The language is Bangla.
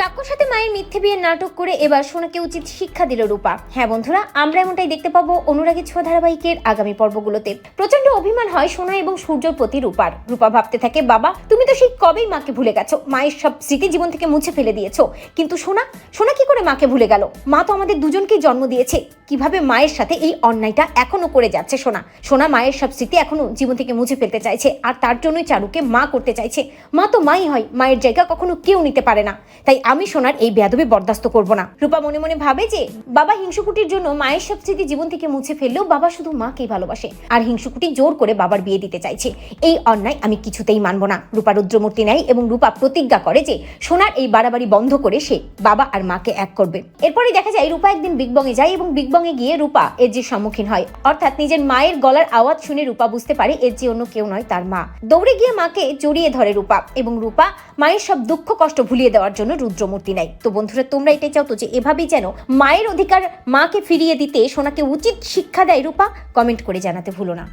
সাক্ষ্যর সাথে মায়ের মিথ্যে বিয়ের নাটক করে এবার সোনাকে উচিত শিক্ষা দিল রূপা। হ্যাঁ বন্ধুরা, আমরা এমনটাই দেখতে পাবো অনুরাগী ছোঁয়া ধারাবাহিকের আগামী পর্বগুলোতে। প্রচণ্ড অভিমান হয় সোনা এবং সূর্যর প্রতি রূপার। রূপা ভাবতে থাকে, বাবা, তুমি তো সেই কবেই মাকে ভুলে গেছো? মায়ের সব স্মৃতি জীবন থেকে মুছে ফেলে দিয়েছ। কিন্তু সোনা সোনা কি করে মাকে ভুলে গেল? মা তো আমাদের দুজনকেই জন্ম দিয়েছে। কীভাবে মায়ের সাথে এই অন্যায়টা এখনও করে যাচ্ছে সোনা? সোনা মায়ের সব স্মৃতি এখনও জীবন থেকে মুছে ফেলতে চাইছে, আর তার জন্যই চারুকে মা করতে চাইছে। মা তো মাই হয়, মায়ের জায়গা কখনো কেউ নিতে পারে না। তাই আমি সোনার এই বেয়াদবি বরদাস্ত করব না। রূপা মনে মনে ভাবে যে, বাবা হিংসুকুটির জন্য মায়ের সব স্মৃতি জীবন থেকে মুছে ফেললেও বাবা শুধু মাকেই ভালোবাসে। আর হিংসুকুটি জোর করে বাবার বিয়ে দিতে চাইছে। এই অন্যায় আমি কিছুতেই মানব না। রূপা রুদ্রমূর্তি নেয় এবং রূপা প্রতিজ্ঞা করে যে, সোনার এই বাড়াবাড়ি বন্ধ করে সে বাবা আর মাকে এক করবে। এরপরে দেখা যায়, রূপা একদিন বিগ বং এ যায় এবং বিগ বং এ গিয়ে রূপা এর যে সম্মুখীন হয়, অর্থাৎ নিজের মায়ের গলার আওয়াজ শুনে রূপা বুঝতে পারে এর যে অন্য কেউ নয় তার মা। দৌড়ে গিয়ে মাকে জড়িয়ে ধরে রূপা এবং রূপা মায়ের সব দুঃখ কষ্ট ভুলিয়ে দেওয়ার জন্য রুদ্রমূর্তি নাই। তো বন্ধুরা, তোমরা এটাই চাও তো যে এভাবেই যেন মায়ের অধিকার মাকে ফিরিয়ে দিতে সোনাকে উচিত শিক্ষা দেয় রূপা? কমেন্ট করে জানাতে ভুলো না।